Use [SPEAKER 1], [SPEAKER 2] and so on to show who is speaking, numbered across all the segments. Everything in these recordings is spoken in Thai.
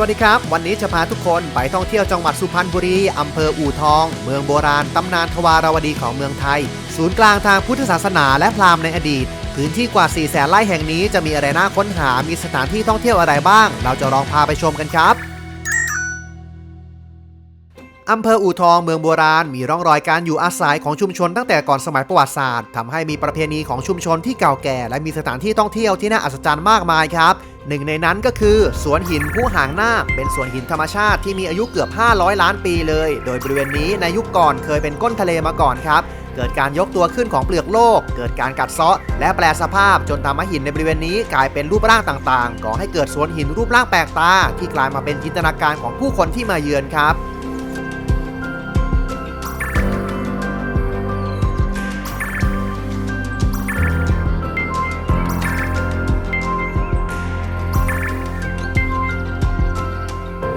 [SPEAKER 1] วัสดีครับ วันนี้จะพาทุกคนไปท่องเที่ยวจังหวัดสุพรรณบุรี อำเภออู่ทอง เมืองโบราณ ตำนานทวารวดีของเมืองไทย ศูนย์กลางทางพุทธศาสนาและพราหมณ์ในอดีต พื้นที่กว่า 4 แสนไร่แห่งนี้จะมีอะไรน่าค้นหา มีสถานที่ท่องเที่ยวอะไรบ้าง เราจะลองพาไปชมกันครับ อำเภออู่ทองเมืองโบราณมีร่องรอยการอยู่อาศัยของชุมชนตั้งแต่ก่อนสมัยประวัติศาสตร์ทำให้มีประเพณีของชุมชนที่เก่าแก่ และมีสถานที่ท่องเที่ยวที่น่าอัศจรรย์มากมายครับ หนึ่งในนั้นก็คือสวนหินผู้หางนาคเป็นสวนหินธรรมชาติที่มีอายุเกือบ 500 ล้านปีเลย โดยบริเวณนี้ในยุคก่อนเคยเป็นก้นทะเลมาก่อนครับเกิดการยกตัวขึ้นของเปลือกโลก เกิดการกัดเซาะ และแปลสภาพจนทำให้หินในบริเวณนี้กลายเป็นรูปร่างต่างๆ ก่อให้เกิดสวนหินรูปร่างแปลกตาที่กลายมาเป็นจินตนาการของผู้คนที่มาเยือนครับ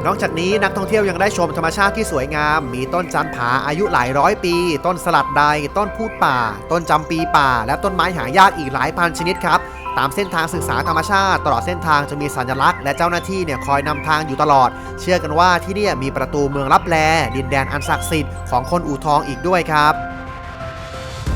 [SPEAKER 1] นอกจากนี้นักท่องเที่ยวยังได้ชมธรรมชาติที่สวยงาม มีต้นจันผาอายุหลายร้อยปี ต้นสลัดใด ต้นพูดป่า ต้นจำปีป่า และต้นไม้หายากอีกหลายพันชนิดครับ ตามเส้นทางศึกษาธรรมชาติ ตลอดเส้นทางจะมีสัญลักษณ์และเจ้าหน้าที่เนี่ยคอยนำทางอยู่ตลอด เชื่อกันว่าที่นี่มีประตูเมืองลับแลดินแดนอันศักดิ์สิทธิ์ของคนอู่ทองอีกด้วยครับ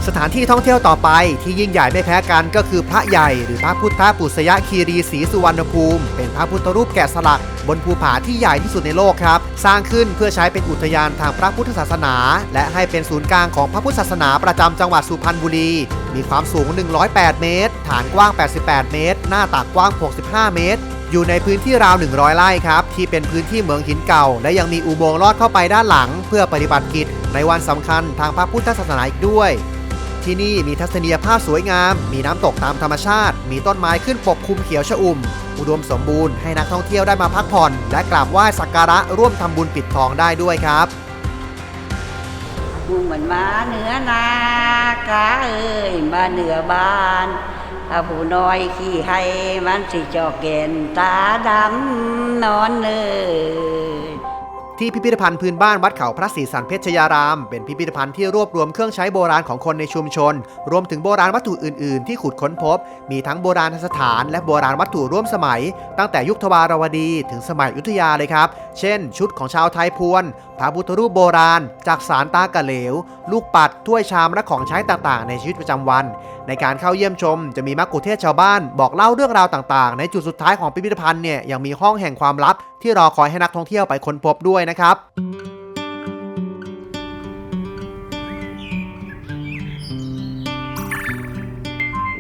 [SPEAKER 1] สถานที่ท่องเที่ยวต่อไปที่ยิ่งใหญ่ไม่แพ้กันก็คือพระใหญ่หรือพระพุทธปุษยคีรีศรีสุวรรณภูมิ เป็นพระพุทธรูปแกะสลัก บนภูผาที่ใหญ่ที่สุดในโลกครับ สร้างขึ้นเพื่อใช้เป็นอุทยานทางพระพุทธศาสนา และให้เป็นศูนย์กลางของพระพุทธศาสนาประจำจังหวัดสุพรรณบุรี มีความสูง 108 เมตร ฐานกว้าง 88 เมตร หน้าตักกว้าง 65 เมตรอยู่ในพื้นที่ราว 100 ไร่ครับ ที่เป็นพื้นที่เหมืองหินเก่า และยังมีอุโมงค์ลอดเข้าไปด้านหลัง เพื่อปฏิบัติกิจในวันสำคัญทางพระพุทธศาสนาอีกด้วย ที่นี่มีทัศนียภาพสวยงาม มีน้ำตกตามธรรมชาติ มีต้นไม้ขึ้นปกคลุมเขียวชอุ่ม อุดมสมบูรณ์ให้นักท่องเที่ยวได้มาพักผ่อน และกราบไหว้สักการะร่วมทำบุญปิดทองได้ด้วยครับ
[SPEAKER 2] มุงเหมือนมาเหนือนากาเอ้ยมาเหนือบ้านถ้าผู้น้อยขี่ให้มันสิจอกเกนตาดำนอนเลย
[SPEAKER 1] ที่พิพิธภัณฑ์พื้นบ้านวัดเขาพระศรีสันเพชรยาราม เป็นพิพิธภัณฑ์ที่รวบรวมเครื่องใช้โบราณของคนในชุมชน รวมถึงโบราณวัตถุอื่น ๆ ที่ขุดค้นพบ มีทั้งโบราณสถาน และโบราณวัตถุร่วมสมัย ตั้งแต่ยุคทวารวดี ถึงสมัยอยุธยาเลยครับ เช่น ชุดของชาวไทยพวน พระพุทธรูปโบราณ จากสารตากะเหลว ลูกปัด ถ้วยชาม และของใช้ต่าง ๆ ในชีวิตประจำวัน ในการเข้าเยี่ยมชม จะมีมักคุเทศชาวบ้าน บอกเล่าเรื่องราวต่าง ๆ ในจุดสุดท้ายของพิพิธภัณฑ์เนี่ยยังมีห้องแห่งความลับที่รอคอยให้นักท่องเที่ยวไปค้นพบด้วยนะครับ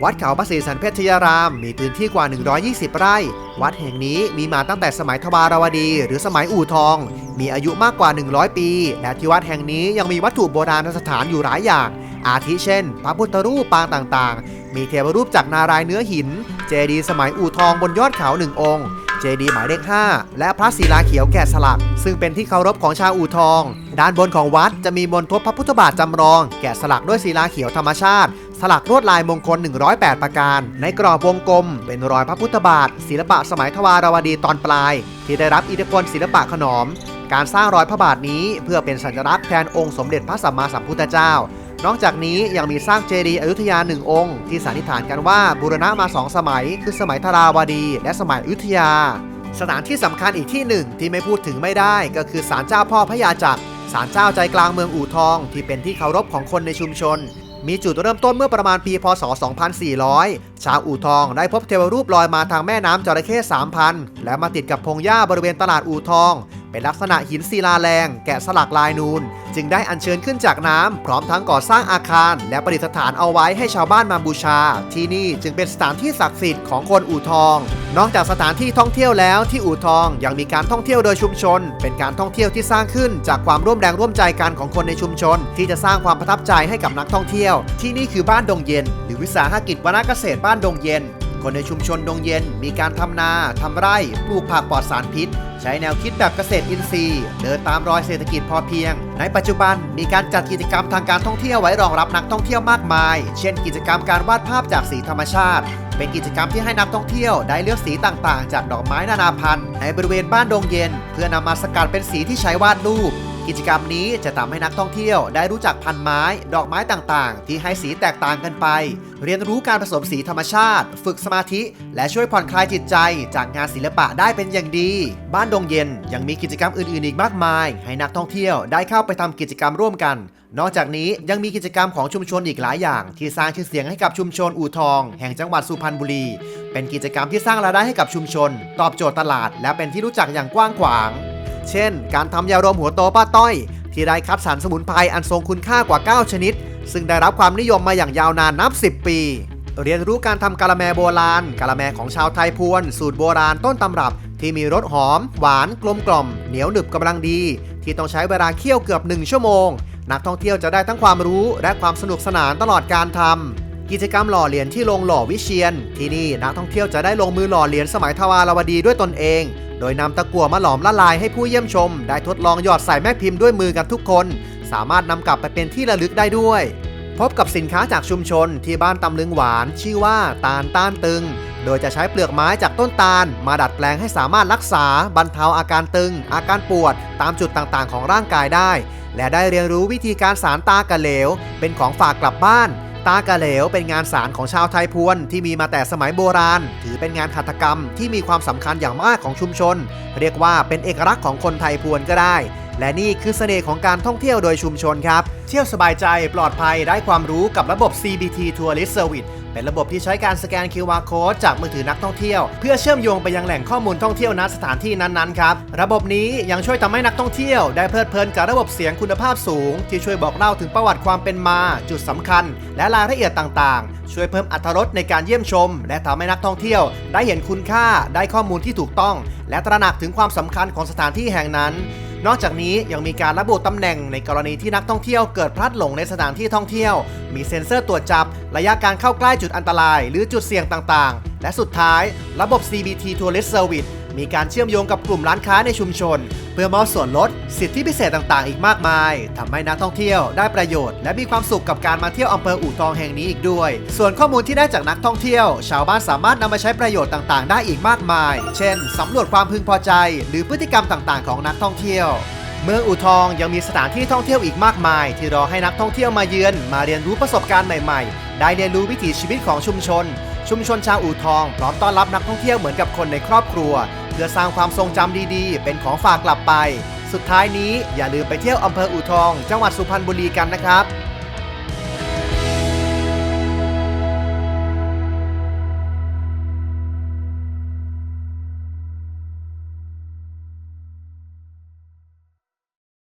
[SPEAKER 1] วัดเขาพระศรีสันเพชยาราม มีพื้นที่กว่า 120 ไร่ วัดแห่งนี้มีมาตั้งแต่สมัยทวารวดี หรือสมัยอู่ทอง มีอายุมากกว่า 100 ปี และที่วัดแห่งนี้ยังมีวัตถุโบราณสถานอยู่หลายอย่าง อาทิเช่น พระพุทธรูปปางต่างๆ มีเทวรูปจากนารายณ์เนื้อหิน เจดีย์สมัยอู่ทองบนยอดเขาหนึ่งองค์ เจดีย์หมายเลข 5 และพระศิลาเขียวแกะสลัก ซึ่งเป็นที่เคารพของชาวอู่ทอง ด้านบนของวัดจะมีมนทบพระพุทธบาทจำลอง แกะสลักด้วยศิลาเขียวธรรมชาติ สลักลวดลายมงคล 108 ประการ ในกรอบวงกลม เป็นรอยพระพุทธบาท ศิลปะสมัยทวารวดีตอนปลาย ที่ได้รับอิทธิพลศิลปะขนอม การสร้างรอยพระบาทนี้เพื่อเป็นสัญลักษณ์แทนองค์สมเด็จพระสัมมาสัมพุทธเจ้า นอกจากนี้ยังมีสร้างเจดีย์อยุธยาหนึ่งองค์ ที่สันนิษฐานกันว่าบูรณะมาสองสมัย คือสมัยธราวดี และสมัยอยุธยา สถานที่สำคัญอีกที่หนึ่งที่ไม่พูดถึงไม่ได้ ก็คือศาลเจ้าพ่อพระยาจักรศาลเจ้าใจกลางเมืองอู่ทอง ที่เป็นที่เคารพของคนในชุมชน มีจุดเริ่มต้นเมื่อประมาณปีพศ 2400 ชาวอู่ทองได้พบเทวรูปลอยมาทางแม่น้ำจระเข้ 3,000 และมาติดกับพงหญ้าบริเวณตลาดอู่ทอง เป็นลักษณะหินศิลาแรง แกะสลักลายนูน จึงได้อัญเชิญขึ้นจากน้ำพร้อมทั้งก่อสร้างอาคาร และประดิษฐานเอาไว้ให้ชาวบ้านมาบูชา ที่นี่จึงเป็นสถานที่ศักดิ์สิทธิ์ของคนอู่ทอง นอกจากสถานที่ท่องเที่ยวแล้วที่อู่ทองยังมีการท่องเที่ยวโดยชุมชน เป็นการท่องเที่ยวที่สร้างขึ้นจากความร่วมแรงร่วมใจกันของคนในชุมชน ที่จะสร้างความประทับใจให้กับนักท่องเที่ยว ที่นี่คือบ้านดงเย็น หรือวิสาหกิจวนาเกษตรบ้านดงเย็น คนในชุมชนดงเย็น มีการทำนาทำไร่ ปลูกผักปลอดสารพิษ ใช้แนวคิดแบบเกษตรอินทรีย์ เดินตามรอยเศรษฐกิจพอเพียง ในปัจจุบันมีการจัดกิจกรรมทางการท่องเที่ยวไว้รองรับนักท่องเที่ยวมากมาย เช่น กิจกรรมการวาดภาพจากสีธรรมชาติ เป็นกิจกรรมที่ให้นักท่องเที่ยวได้เลือกสีต่างๆ จากดอกไม้นานาพันธุ์ในบริเวณบ้านดงเย็น เพื่อนำมาสกัดเป็นสีที่ใช้วาดรูป กิจกรรมนี้จะทำให้นักท่องเที่ยวได้รู้จักพันไม้ ดอกไม้ต่างๆ ที่ให้สีแตกต่างกันไป เรียนรู้การผสมสีธรรมชาติ ฝึกสมาธิ และช่วยผ่อนคลายจิตใจ จากงานศิลปะได้เป็นอย่างดี บ้านดงเย็นยังมีกิจกรรมอื่นๆอีกมากมาย ให้นักท่องเที่ยวได้เข้าไปทำกิจกรรมร่วมกัน นอกจากนี้ยังมีกิจกรรมของชุมชนอีกหลายอย่าง ที่สร้างชื่อเสียงให้กับชุมชนอู่ทอง แห่งจังหวัดสุพรรณบุรี เป็นกิจกรรมที่สร้างรายได้ให้กับชุมชน ตอบโจทย์ตลาด และเป็นที่รู้จักอย่างกว้างขวาง เช่น การทำยาดมหัวโตป้าต้อย ที่ได้คัดสรรสมุนไพรอันทรงคุณค่ากว่า 9 ชนิด ซึ่งได้รับความนิยมมาอย่างยาวนานนับ 10 ปี เรียนรู้การทำกะละแมโบราณกะละแมของชาวไทยพวน สูตรโบราณต้นตำรับ ที่มีรสหอม หวานกลมกล่อม เหนียวหนึบกำลังดี ที่ต้องใช้เวลาเคี่ยวเกือบ 1 ชั่วโมง นักท่องเที่ยวจะได้ทั้งความรู้และความสนุกสนานตลอดการทำ กิจกรรมหล่อเหรียญที่โรงหล่อวิเชียน ที่นี่นักท่องเที่ยวจะได้ลงมือหล่อเหรียญสมัยทวารวดีด้วยตนเอง โดยนำตะกั่วมาหลอมละลายให้ผู้เยี่ยมชม ได้ทดลองหยอดใส่แม่พิมพ์ด้วยมือกันทุกคน สามารถนำกลับไปเป็นที่ระลึกได้ด้วย พบกับสินค้าจากชุมชนที่บ้านตำลึงหวาน ชื่อว่าตาลต้านตึง โดยจะใช้เปลือกไม้จากต้นตาล มาดัดแปลงให้สามารถรักษาบรรเทาอาการตึง อาการปวด ตามจุดต่างๆ ของร่างกายได้ และได้เรียนรู้วิธีการสารตากระเหลว เป็นของฝากกลับบ้าน ตากะเหลวเป็นงานสารของชาวไทยพวนที่มีมาแต่สมัยโบราณ ถือเป็นงานหัตถกรรมที่มีความสำคัญอย่างมากของชุมชน เรียกว่าเป็นเอกลักษณ์ของคนไทยพวนก็ได้ และนี่คือเสน่ห์ของการท่องเที่ยวโดยชุมชนครับ เที่ยวสบายใจปลอดภัยได้ความรู้กับระบบ CBT Tourist Service เป็นระบบที่ใช้การสแกน QR Code จากมือถือนักท่องเที่ยว เพื่อเชื่อมโยงไปยังแหล่งข้อมูลท่องเที่ยวณสถานที่นั้นๆครับระบบนี้ยังช่วยทำให้นักท่องเที่ยวได้เพลิดเพลินกับระบบเสียงคุณภาพสูง ที่ช่วยบอกเล่าถึงประวัติความเป็นมา จุดสำคัญ และรายละเอียดต่างๆ ช่วยเพิ่มอรรถรสในการเยี่ยมชม และทำให้นักท่องเที่ยว ได้เห็นคุณค่าได้ข้อมูลที่ถูกต้อง และตระหนักถึงความสำคัญของสถานที่แห่งนั้น นอกจากนี้ยังมีการระบุตำแหน่งในกรณีที่นักท่องเที่ยวเกิดพลัดหลงในสถานที่ท่องเที่ยว มีเซ็นเซอร์ตรวจจับ ระยะการเข้าใกล้จุดอันตราย หรือจุดเสี่ยงต่างๆ และสุดท้าย ระบบ CBT Tourist Service มีการเชื่อมโยงกับกลุ่มร้านค้าในชุมชน เพื่อมอบส่วนลด สิทธิพิเศษต่างๆ อีกมากมายทำให้นักท่องเที่ยวได้ประโยชน์ และมีความสุขกับการมาเที่ยวอำเภออู่ทองแห่งนี้อีกด้วย ส่วนข้อมูลที่ได้จากนักท่องเที่ยว ชาวบ้านสามารถนำมาใช้ประโยชน์ต่างๆ ได้อีกมากมาย เช่นสำรวจความพึงพอใจ หรือพฤติกรรมต่างๆ ของนักท่องเที่ยวเมืองอู่ทองยังมีสถานที่ท่องเที่ยวอีกมากมาย ที่รอให้นักท่องเที่ยวมาเยือน มาเรียนรู้ประสบการณ์ใหม่ๆ ได้เรียนรู้วิถีชีวิตของชุมชน ชุมชนชาวอู่ทอง พร้อมต้อนรับนักท่องเที่ยวเหมือนกับคนในครอบครัว เพื่อสร้างความทรงจำดีๆ เป็นของฝากกลับไป สุดท้ายนี้อย่าลืมไปเที่ยวอำเภออู่ทอง จังหวัดสุพรรณบุรีกันนะครับ